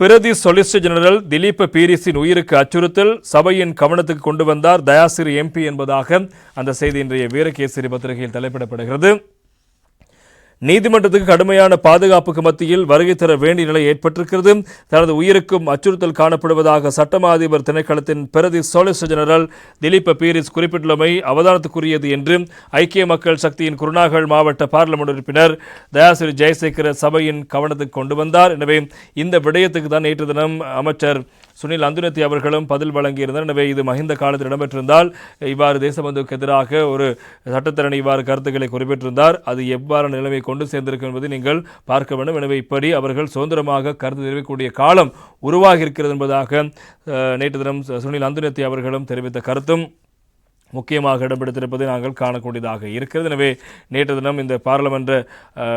பிரதி solicitor general Dilip பீரிஸின் உயிருக்கு அச்சுறுத்தல் சபையின் கவனத்துக்கு கொண்டு வந்தார் தயாசிரி எம்பி என்பதாக அந்த செய்தி இன்றைய வீரகேசரி பத்திரிகையில் தலைப்பிடப்படுகிறது. நீதிமன்றத்துக்கு கடுமையான பாதுகாப்புக்கு மத்தியில் வருகை தர வேண்டிய நிலை ஏற்பட்டிருக்கிறது. தனது உயிருக்கும் அச்சுறுத்தல் காணப்படுவதாக சட்டமா அதிபர் திணைக்களத்தின் பிரதி சொலிசிட்டர் ஜெனரல் திலீப் பீரிஸ் குறிப்பிட்டுள்ளமை அவதானத்துக்குரியது என்று ஐக்கிய மக்கள் சக்தியின் குருநாகல் மாவட்ட பார்லிமெண்ட் உறுப்பினர் தயாசிரி ஜெயசேகர சபையின் கவனத்துக்கு கொண்டு வந்தார். எனவே இந்த விடயத்துக்கு தான் நேற்று தினம் அமைச்சர் சுனில் அந்துரத்தி அவர்களும் பதில் வழங்கியிருந்தார் எனவே இது மஹிந்த காலத்தில் இடம்பெற்றிருந்தால் இவ்வாறு தேசபந்துக்கு எதிராக ஒரு சட்டத்தரணி இவ்வாறு கருத்துக்களை குறிப்பிட்டிருந்தார். அது எவ்வாறு நிலைமை கொண்டு சேர்ந்திருக்கும் என்பதை நீங்கள் பார்க்க வேண்டும். எனவே இப்படி அவர்கள் சுதந்திரமாக கருத்து தெரிவிக்கக்கூடிய காலம் உருவாகி இருக்கிறது என்பதாக நேற்று தினம் சுனில் அந்துரத்தி அவர்களும் தெரிவித்த கருத்தும் முக்கியமாக இடம்பெடுத்திருப்பதை நாங்கள் காணக்கூடியதாக இருக்கிறது. எனவே நேற்று தினம் இந்த பாராளுமன்ற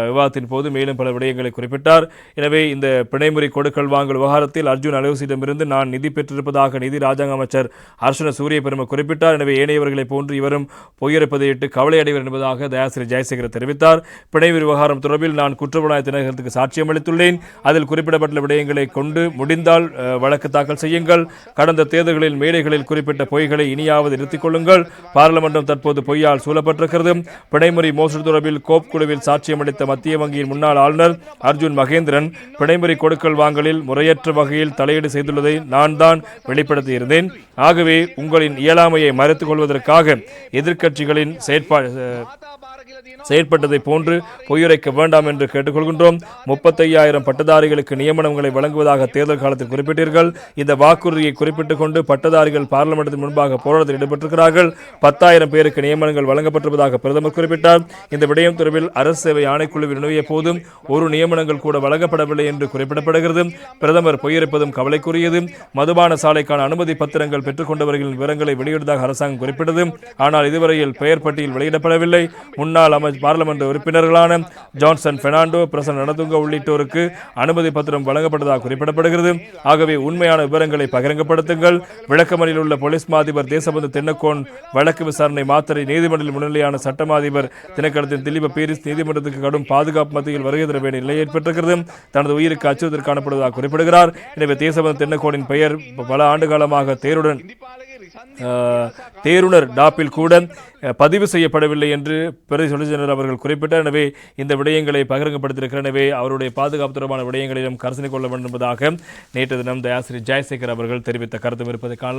விவாதத்தின் போது மேலும் பல விடயங்களை குறிப்பிட்டார். எனவே இந்த பிணைமுறை கொடுக்கல் வாங்கல் விவகாரத்தில் அர்ஜுன் அலோசியிடமிருந்து நான் நிதி பெற்றிருப்பதாக நிதி ராஜாங்க அமைச்சர் அர்ஷன சூரிய பெருமை குறிப்பிட்டார். எனவே ஏனையவர்களைப் போன்று இவரும் பொய்யிருப்பதையிட்டு கவலை அடைவர் என்பதாக தயாசிரி ஜெயசேகர் தெரிவித்தார். பிணைமுறை விவகாரம் தொடர்பில் நான் குற்றப்புலனாய் திணைக்களத்துக்கு சாட்சியம் அளித்துள்ளேன். அதில் குறிப்பிடப்பட்டுள்ள விடயங்களை கொண்டு முடிந்தால் வழக்கு தாக்கல் செய்யுங்கள். கடந்த தேர்தல்களில் மேடைகளில் குறிப்பிட்ட பொய்களை இனியாவது நிறுத்திக் கொள்ளுங்கள். பாராளுமன்றம் தற்போது பொய்யால் சூழப்பட்டிருக்கிறது. பிணைமுறை மோசடி தொடர்பில் கோப் குழுவில் சாட்சியம் அளித்த மத்திய வங்கியின் முன்னாள் ஆளுநர் அர்ஜுன் மகேந்திரன் பிணைமுறை கொடுக்கல் வாங்கலில் முறையற்ற வகையில் தலையீடு செய்துள்ளதை நான் தான் வெளிப்படுத்தியிருந்தேன். ஆகவே உங்களின் இயலாமையை மறைத்துக் கொள்வதற்காக எதிர்க்கட்சிகளின் செயற்பாடு செயற்பட்டதை போன்று பொய்யுரைக்க வேண்டாம் என்று கேட்டுக்கொள்கின்றோம். முப்பத்தையாயிரம் பட்டதாரிகளுக்கு நியமனங்களை வழங்குவதாக தேர்தல் காலத்தில் குறிப்பிட்டீர்கள். இந்த வாக்குறுதியை குறிப்பிட்டுக் கொண்டு பட்டதாரிகள் பார்லிமெண்டத்தின் முன்பாக போராட்டத்தில் ஈடுபட்டிருக்கிறார்கள். பத்தாயிரம் பேருக்கு நியமனங்கள் வழங்கப்பட்டிருப்பதாக பிரதமர் குறிப்பிட்டார். இந்த விடயம் தொடர்பில் அரசு சேவை ஆணைக்குழுவில் நிறுவிய போதும் ஒரு நியமனங்கள் கூட வழங்கப்படவில்லை என்று குறிப்பிடப்படுகிறது. பிரதமர் பொய்யிருப்பதும் கவலைக்குரியது. மதுபான சாலைக்கான அனுமதி பத்திரங்கள் பெற்றுக்கொண்டவர்களின் விவரங்களை வெளியிடுவதாக அரசாங்கம் குறிப்பிட்டது. ஆனால் இதுவரையில் பெயர் பட்டியல் வெளியிடப்படவில்லை. முன்னாள் அமைச்சர் பாராளுமன்ற உறுப்பினர்களான ஜான்சன் பெர்னாண்டோ பிரசன் ரணதுங்க உள்ளிட்டோருக்கு அனுமதி பத்திரம் வழங்கப்பட்டதாக குறிப்பிடப்படுகிறது. ஆகவே உண்மையான விவரங்களை பகிரங்கப்படுத்துங்கள். விளக்கமணியில் உள்ள போலீஸ் மாதிபர் தேசபந்து தென்னக்கோன் வழக்கு விசாரணை மாத்திரை நீதிமன்றில் முன்னிலையான சட்டமாதிபர் அதிபர் திணைக்களத்தின் திலீப பீரிஸ் நீதிமன்றத்துக்கு கடும் பாதுகாப்பு மத்தியில் வருகை தர வேண்டிய நிலை ஏற்பட்டிருக்கிறது. தனது உயிருக்கு அச்சுறுத்தல் காணப்படுவதாக குறிப்பிடுகிறார். எனவே தேசபந்து தென்னக்கோனின் பெயர் பல ஆண்டு காலமாக தேருடன் தேருணர் டாப்பில் கூட பதிவு செய்யப்படவில்லை என்று பிரதி சொலிசிட்டர் அவர்கள் குறிப்பிட்டார். எனவே இந்த விடயங்களை பகிரங்கப்படுத்தியிருக்கிறார். எனவே அவருடைய பாதுகாப்பு தொடர்பான விடயங்களிலும் கரிசனை கொள்ள வேண்டும் என்பதாக நேற்று தினம் தயாசிரி ஜெயசேகர் அவர்கள் தெரிவித்த கருத்தும் இருப்பதை காணலாம்.